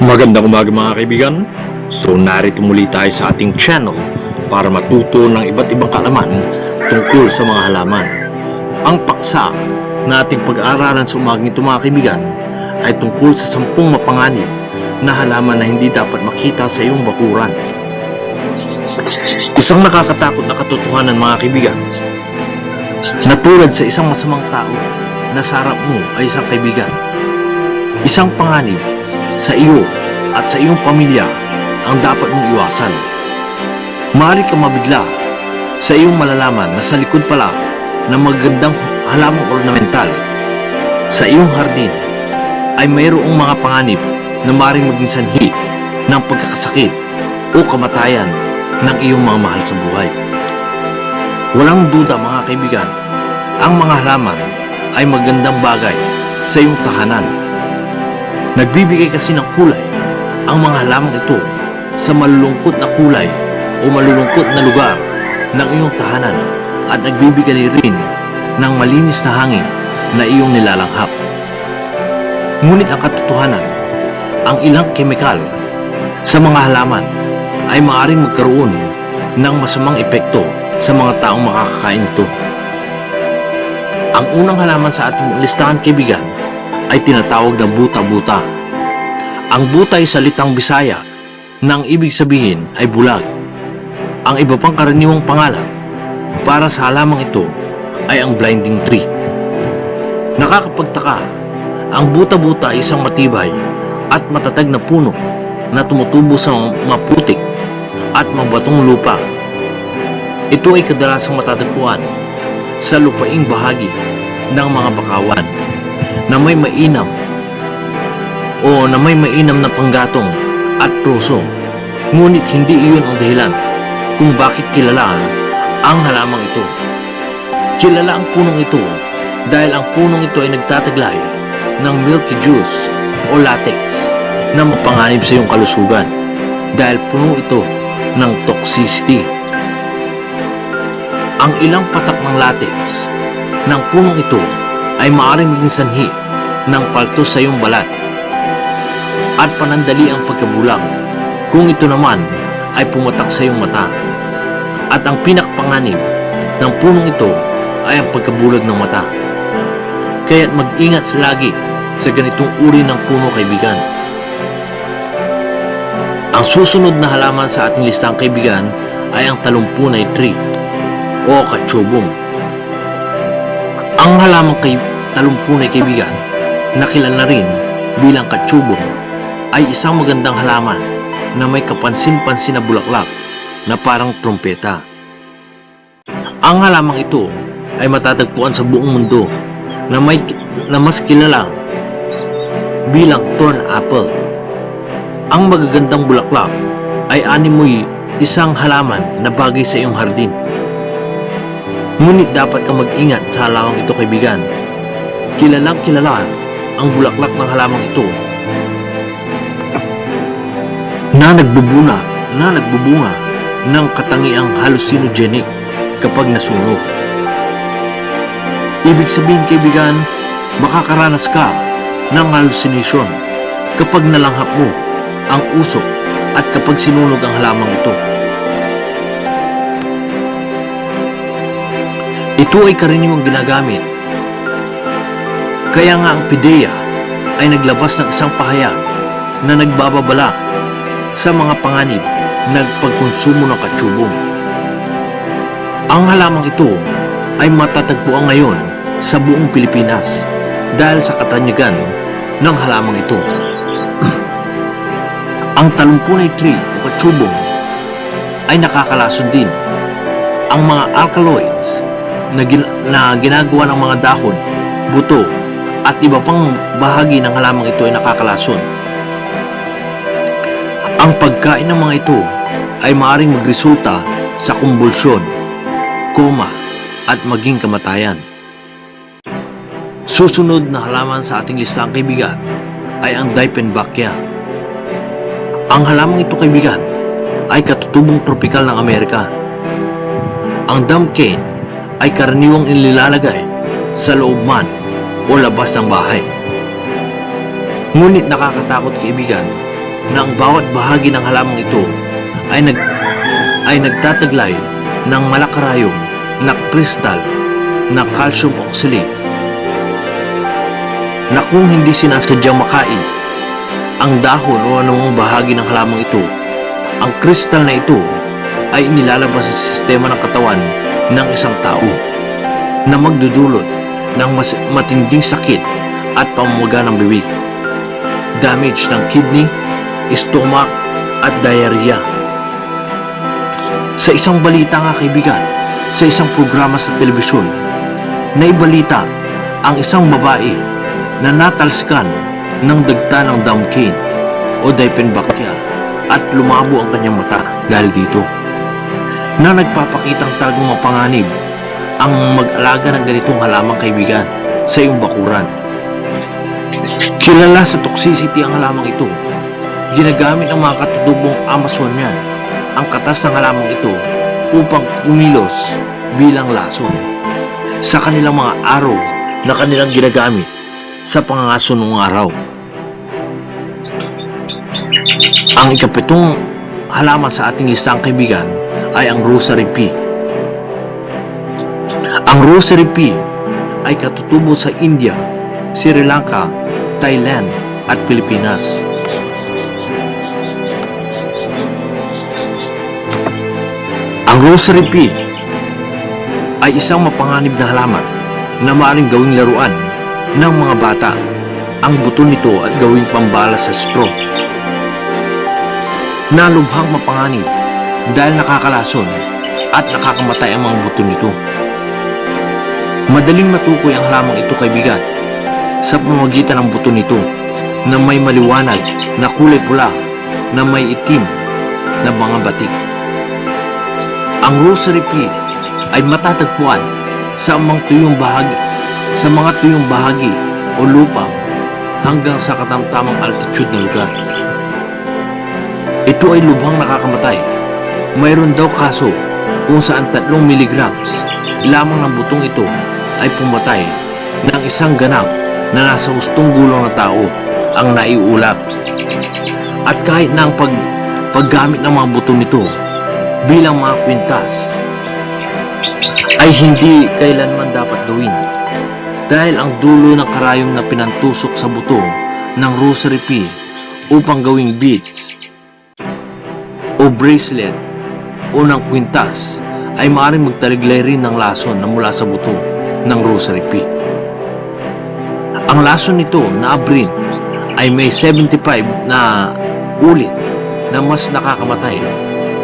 Magandang umaga mga kaibigan. So narito muli tayo sa ating channel para matuto ng iba't ibang kaalaman tungkol sa mga halaman. Ang paksa na ating pag-aaralan sa umagang ito mga kaibigan ay tungkol sa sampung mapanganib na halaman na hindi dapat makita sa iyong bakuran. Isang nakakatakot na katotohanan mga kaibigan na tulad sa isang masamang tao na sa harap mo ay isang kaibigan. Isang panganib sa iyo at sa iyong pamilya ang dapat mong iwasan. Maaari kang mabigla sa iyong malalaman na sa likod pala ng magandang halamang ornamental sa iyong hardin ay mayroong mga panganib na maaaring maging sanhi ng pagkakasakit o kamatayan ng iyong mga mahal sa buhay. Walang duda mga kaibigan, ang mga halaman ay magandang bagay sa iyong tahanan Nagbibigay kasi ng kulay ang mga halamang ito sa malulungkot na kulay o malulungkot na lugar ng iyong tahanan at nagbibigay rin ng malinis na hangin na iyong nilalanghap. Ngunit ang katotohanan, ang ilang kemikal sa mga halaman ay maaaring magkaroon ng masamang epekto sa mga taong makakakain nito. Ang unang halaman sa ating listahan kaibigan ay tinatawag na buta-buta. Ang buta ay salitang Bisaya nang ibig sabihin ay bulag. Ang iba pang karaniwang pangalan para sa halamang ito ay ang blinding tree. Nakakapagtaka, ang buta-buta ay isang matibay at matatag na puno na tumutubo sa maputik at mabatong lupa. Ito ay kadalasang matatagpuan sa lupaing bahagi ng mga bakawan na may mainam o na may mainam na panggatong at pruso. Ngunit hindi iyon ang dahilan kung bakit kilala ang halamang ito. Kilala ang punong ito dahil ang punong ito ay nagtataglay ng milky juice o latex na mapanganib sa iyong kalusugan dahil puno ito ng toxicity. Ang ilang patak ng latex ng punong ito ay maaaring maging sanhi ng paltos sa iyong balat at panandali ang pagkabulag kung ito naman ay pumatak sa iyong mata. At ang pinakpanganib ng punong ito ay ang pagkabulag ng mata. Kaya't mag-ingat sa lagi sa ganitong uri ng puno kaibigan. Ang susunod na halaman sa ating listang kaibigan ay ang talumpunay tree o katsubong. Ang halamang kay talumpunay kaibigan na kilala rin bilang katsubong ay isang magandang halaman na may kapansin-pansin na bulaklak na parang trompeta. Ang halamang ito ay matatagpuan sa buong mundo na, may, na mas kilala bilang thorn apple. Ang magagandang bulaklak ay animoy isang halaman na bagay sa iyong hardin. Ngunit dapat kang mag-ingat sa halamang ito kaibigan. Kilalang kilala ang bulaklak ng halamang ito na nagbubuna, na nagbubunga ng katangiang hallucinogenic kapag nasunog. Ibig sabihin kaibigan, makakaranas ka ng hallucination kapag nalanghap mo ang usok at kapag sinunog ang halamang ito. Ito ay karaniwang ginagamit. Kaya nga ang PIDEA ay naglabas ng isang pahayag na nagbababala sa mga panganib nagpagkonsumo ng katsubong. Ang halamang ito ay matatagpuan ngayon sa buong Pilipinas dahil sa katanyagan ng halamang ito. ang talumpunay tree o katsubong ay nakakalason din. Ang mga alkaloids na, gin- na ginagawa ng mga dahon, buto, at iba pang bahagi ng halamang ito ay nakakalason. Ang pagkain ng mga ito ay maaaring magresulta sa kumbulsyon, koma, at maging kamatayan. Susunod na halaman sa ating listang kaibigan ay ang Dipenbachia. Ang halamang ito kaibigan ay katutubong tropikal ng Amerika. Ang damken ay karaniwang inilalagay sa loob man o labas ng bahay. Ngunit nakakatakot kaibigan na ang bawat bahagi ng halamang ito ay nag ay nagtataglay ng malakarayong na kristal na calcium oxalate na kung hindi sinasadyang makain ang dahon o anumang bahagi ng halamang ito, ang kristal na ito ay inilalabas sa sistema ng katawan ng isang tao na magdudulot ng mas matinding sakit at pamamaga ng bibig, damage ng kidney, stomach at diarrhea. Sa isang balita nga kaibigan, sa isang programa sa telebisyon, naibalita ang isang babae na natalskan ng dagta ng damkane o dipenbakya at lumabo ang kanyang mata dahil dito na nagpapakitang talagang mapanganib ang mag-alaga ng ganitong halamang kaibigan sa iyong bakuran. Kilala sa toxicity ang halamang ito. Ginagamit ng mga katutubong Amazonian ang katas ng halamang ito upang kumilos bilang lason sa kanilang mga araw na kanilang ginagamit sa pangangaso noong araw. Ang ikapitong halaman sa ating listang kaibigan ay ang rosary pea. Ang rosary pea ay katutubo sa India, Sri Lanka, Thailand at Pilipinas. Ang rosary pea ay isang mapanganib na halaman na maaaring gawing laruan ng mga bata ang buto nito at gawing pambala sa straw. Nalubhang mapanganib dahil nakakalason at nakakamatay ang mga buto nito. Madaling matukoy ang halamang ito kaibigan sa pamamagitan ng buto nito na may maliwanag na kulay pula na may itim na mga batik. Ang rosary pea ay matatagpuan sa mga tuyong bahagi sa mga tuyong bahagi o lupa hanggang sa katamtamang altitude na lugar. Ito ay lubhang nakakamatay. Mayroon daw kaso kung saan 3 milligrams lamang ng butong ito ay pumatay ng isang ganap na nasa hustong gulong na tao ang naiulap. At kahit na ang pag, paggamit ng mga buto nito bilang mga kwintas ay hindi kailanman dapat gawin dahil ang dulo ng karayom na pinantusok sa buto ng rosary pea upang gawing beads o bracelet o ng kwintas ay maaaring magtaliglay rin ng lason na mula sa buto ng rosary pea. Ang lason nito na abrin ay may 75 na ulit na mas nakakamatay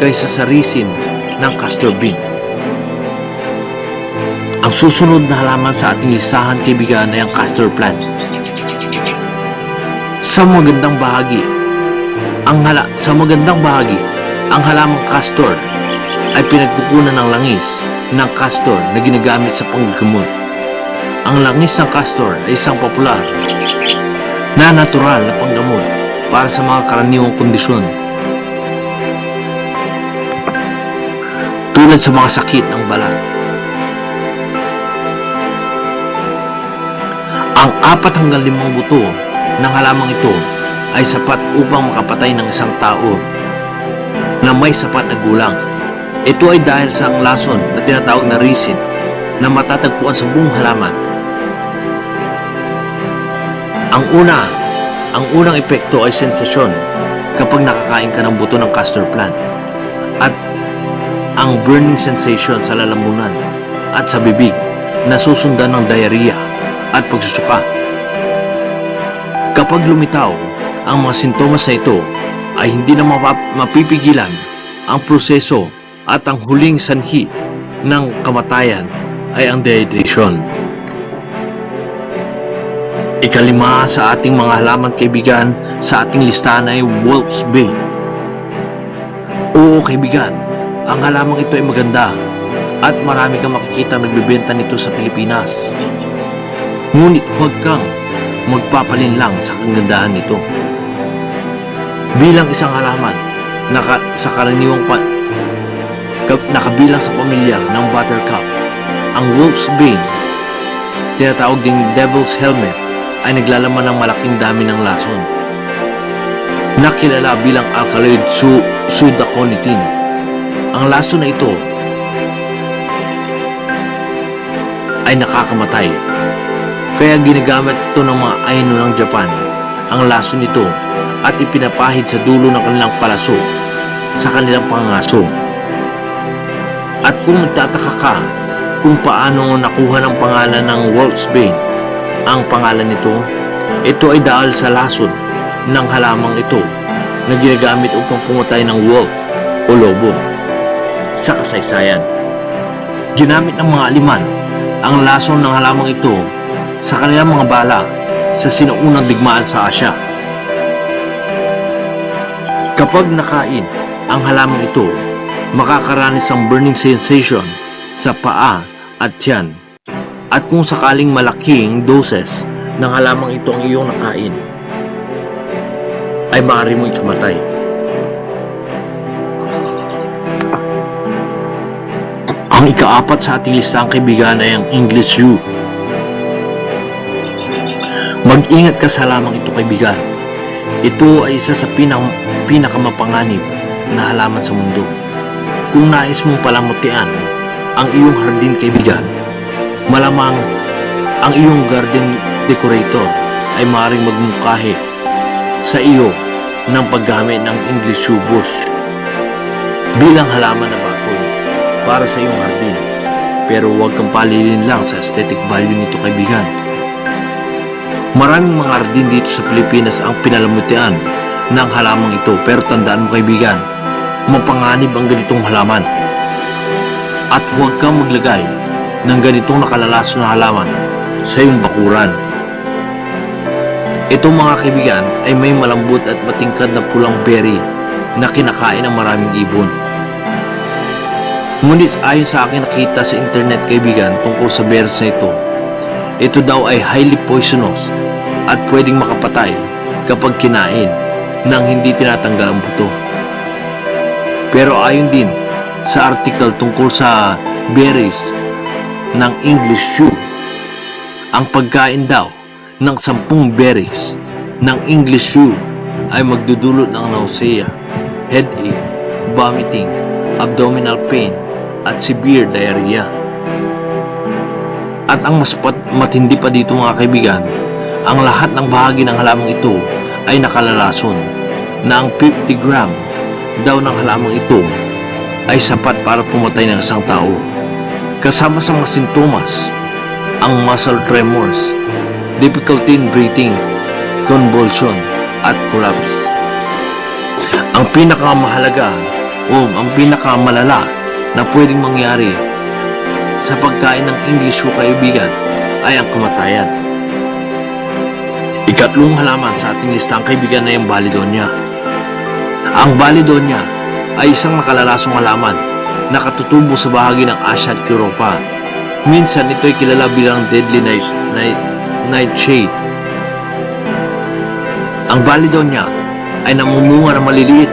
kaysa sa risin ng castor bean. Ang susunod na halaman sa ating listahan kaibigan ay ang castor plant. Sa magandang bahagi, ang hala, sa magandang bahagi, ang halamang castor ay pinagkukunan ng langis ng castor na ginagamit sa panggamot. Ang langis ng castor ay isang popular na natural na panggamot para sa mga karaniwang kondisyon tulad sa mga sakit ng balat. Ang apat hanggang limang buto ng halamang ito ay sapat upang makapatay ng isang tao na may sapat na gulang. Ito ay dahil sa ang lason na tinatawag na resin na matatagpuan sa buong halaman. Ang una, ang unang epekto ay sensasyon kapag nakakain ka ng buto ng castor plant at ang burning sensation sa lalamunan at sa bibig na susundan ng diarrhea at pagsusuka. Kapag lumitaw ang mga sintomas na ito ay hindi na mapipigilan ang proseso at ang huling sanhi ng kamatayan ay ang dehydration. Ikalima sa ating mga halaman kaibigan sa ating listahan ay Wolf's Bane. Oo kaibigan, ang halamang ito ay maganda at marami kang makikita nagbebenta nito sa Pilipinas. Ngunit huwag kang magpapalin lang sa kagandahan nito. Bilang isang halaman naka, sa karaniwang ka, nakabilang sa pamilya ng buttercup, ang wolf's bane, tinatawag ding devil's helmet, ay naglalaman ng malaking dami ng lason. na kilala bilang alkaloid su sudaconitin. Ang laso na ito ay nakakamatay. Kaya ginagamit ito ng mga Ainu ng Japan ang laso nito at ipinapahid sa dulo ng kanilang palaso sa kanilang pangaso. At kung nagtataka ka kung paano nakuha ng pangalan ng Wolfsbane ang pangalan nito, ito ay dahil sa lasod ng halamang ito na ginagamit upang pumatay ng wolf o lobo sa kasaysayan. Ginamit ng mga aliman ang lason ng halamang ito sa kanilang mga bala sa sinaunang digmaan sa Asya. Kapag nakain ang halamang ito, makakaranas ng burning sensation sa paa at tiyan. At kung sakaling malaking doses ng halamang ito ang iyong nakain, ay maaari mong ikamatay. Ang ikaapat sa ating listang kaibigan ay ang English U. Mag-ingat ka sa halamang ito kaibigan. Ito ay isa sa pinang, pinakamapanganib na halaman sa mundo. Kung nais mong palamutian ang iyong hardin kaibigan, malamang ang iyong garden decorator ay maaaring magmungkahi sa iyo ng paggamit ng English bush bilang halaman na bakoy para sa iyong hardin. Pero huwag kang palilin lang sa aesthetic value nito kaibigan. Maraming mga hardin dito sa Pilipinas ang pinalamutian ng halamang ito pero tandaan mo kaibigan, mapanganib ang ganitong halaman. At huwag kang maglagay ng ganitong nakalalaso na halaman sa iyong bakuran. Itong mga kaibigan ay may malambot at matingkad na pulang berry na kinakain ng maraming ibon. Ngunit ayon sa akin nakita sa internet kaibigan tungkol sa berries na ito, ito daw ay highly poisonous at pwedeng makapatay kapag kinain nang hindi tinatanggal ang buto. Pero ayon din sa article tungkol sa berries ng English shoe, ang pagkain daw ng sampung berries ng English shoe ay magdudulot ng nausea, headache, vomiting, abdominal pain, at severe diarrhea. At ang mas matindi pa dito mga kaibigan, ang lahat ng bahagi ng halamang ito ay nakalalason na ang 50 gram daw ng halamang ito ay sapat para pumatay ng isang tao. Kasama sa mga sintomas, ang muscle tremors, difficulty in breathing, convulsion, at collapse. Ang pinakamahalaga o ang pinakamalala na pwedeng mangyari sa pagkain ng English o kaibigan ay ang kamatayan. Ikatlong halaman sa ating listang kaibigan na yung Balidonia. Ang Balidonia ay isang nakalalasong halaman na katutubo sa bahagi ng Asia at Europa. Minsan ito ay kilala bilang deadly night, night, nightshade. Ang Balidonia ay namumunga ng maliliit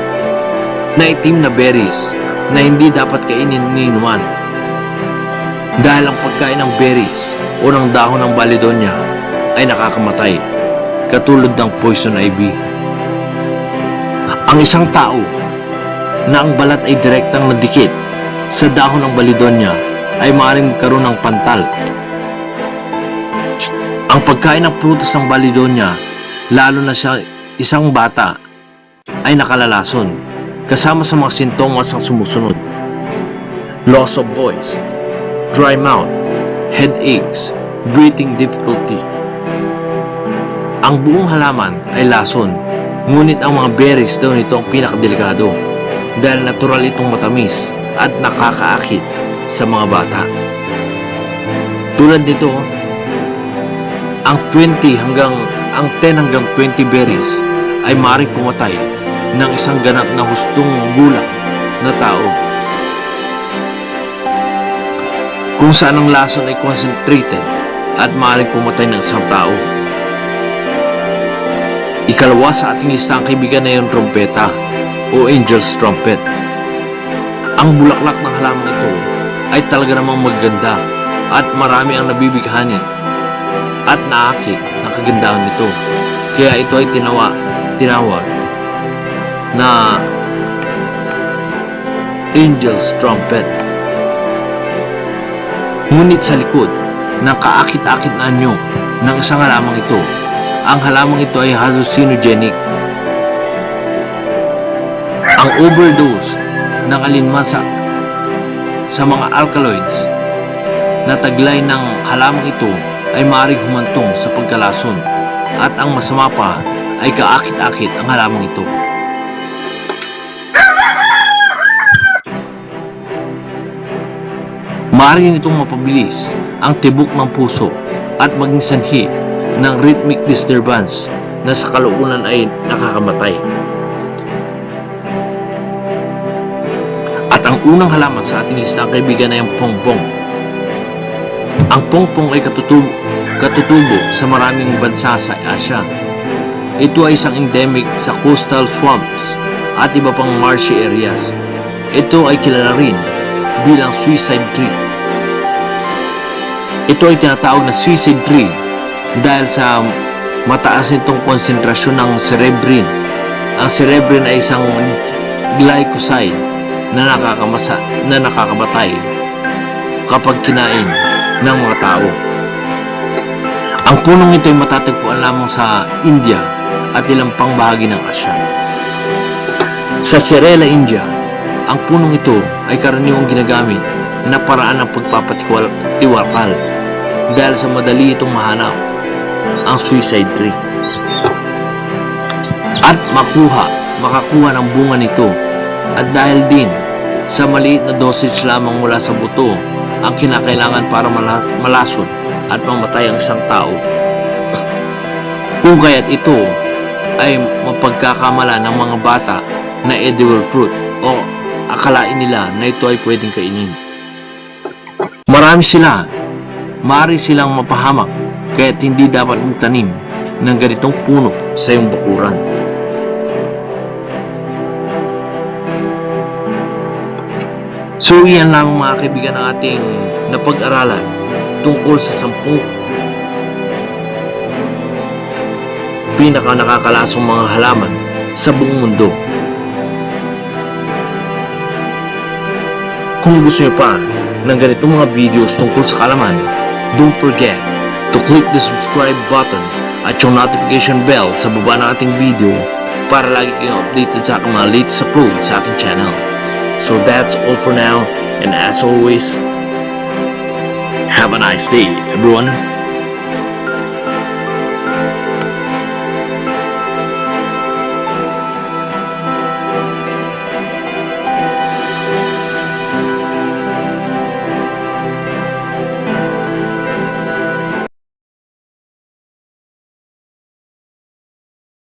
na itim na berries na hindi dapat kainin ni inuman. Dahil ang pagkain ng berries o ng dahon ng Balidonia ay nakakamatay, katulad ng poison ivy. Ang isang tao na ang balat ay direktang nadikit sa dahon ng Balidonia ay maaaring magkaroon ng pantal. Ang pagkain ng prutas ng Balidonia, lalo na sa isang bata, ay nakalalason kasama sa mga sintomas ng sumusunod. Loss of voice, dry mouth, headaches, breathing difficulty. Ang buong halaman ay lason, ngunit ang mga berries daw nito ang pinakadelikado dahil natural itong matamis at nakakaakit sa mga bata. Tulad nito, ang 20 hanggang ang 10 hanggang 20 berries ay maaaring pumatay ng isang ganap na hustong gulang na tao. Kung saan ang lason ay concentrated at maaaring pumatay ng isang tao. Ikalawa sa ating listang kaibigan na yung trompeta o angel's trumpet. Ang bulaklak ng halaman ito ay talaga namang maganda at marami ang nabibighani at naakit ng kagandahan nito. Kaya ito ay tinawa, tinawag na Angel's Trumpet. Ngunit sa likod ng kaakit-akit na anyo ng isang halamang ito, ang halamang ito ay hallucinogenic. Ang overdose ng alinman sa, mga alkaloids na taglay ng halamang ito ay maaaring humantong sa pagkalason at ang masama pa ay kaakit-akit ang halamang ito. Maaari nitong mapabilis ang tibok ng puso at maging sanhi ng rhythmic disturbance na sa kalaunan ay nakakamatay. At ang unang halaman sa ating lista kaibigan ay ang pongpong. Ang pongpong ay katutubo, katutubo sa maraming bansa sa Asia. Ito ay isang endemic sa coastal swamps at iba pang marshy areas. Ito ay kilala rin bilang suicide tree. Ito ay tinatawag na suicide tree dahil sa mataas nitong konsentrasyon ng cerebrin. Ang cerebrin ay isang glycoside na nakakamasa na nakakamatay kapag kinain ng mga tao. Ang punong ito ay matatagpuan lamang sa India at ilang pang bahagi ng Asya. Sa Serela, India, ang punong ito ay karaniwang ginagamit na paraan ng pagpapatiwakal dahil sa madali itong mahanap ang suicide tree. At makuha, makakuha ng bunga nito at dahil din sa maliit na dosage lamang mula sa buto ang kinakailangan para mala- malasod at mamatay ang isang tao. Kung kaya't ito ay mapagkakamala ng mga bata na edible fruit o akalain nila na ito ay pwedeng kainin. Marami sila, maaari silang mapahamak kaya't hindi dapat magtanim ng ganitong puno sa iyong bakuran. So yan lang mga kaibigan ang ating napag-aralan tungkol sa sampung pinaka nakakalasong mga halaman sa buong mundo. Kung gusto niyo pa ng ganitong mga videos tungkol sa kalaman, don't forget to click the subscribe button at yung notification bell sa baba ng ating video para lagi kayong updated sa aking mga latest upload sa aking channel. So that's all for now and as always, have a nice day everyone.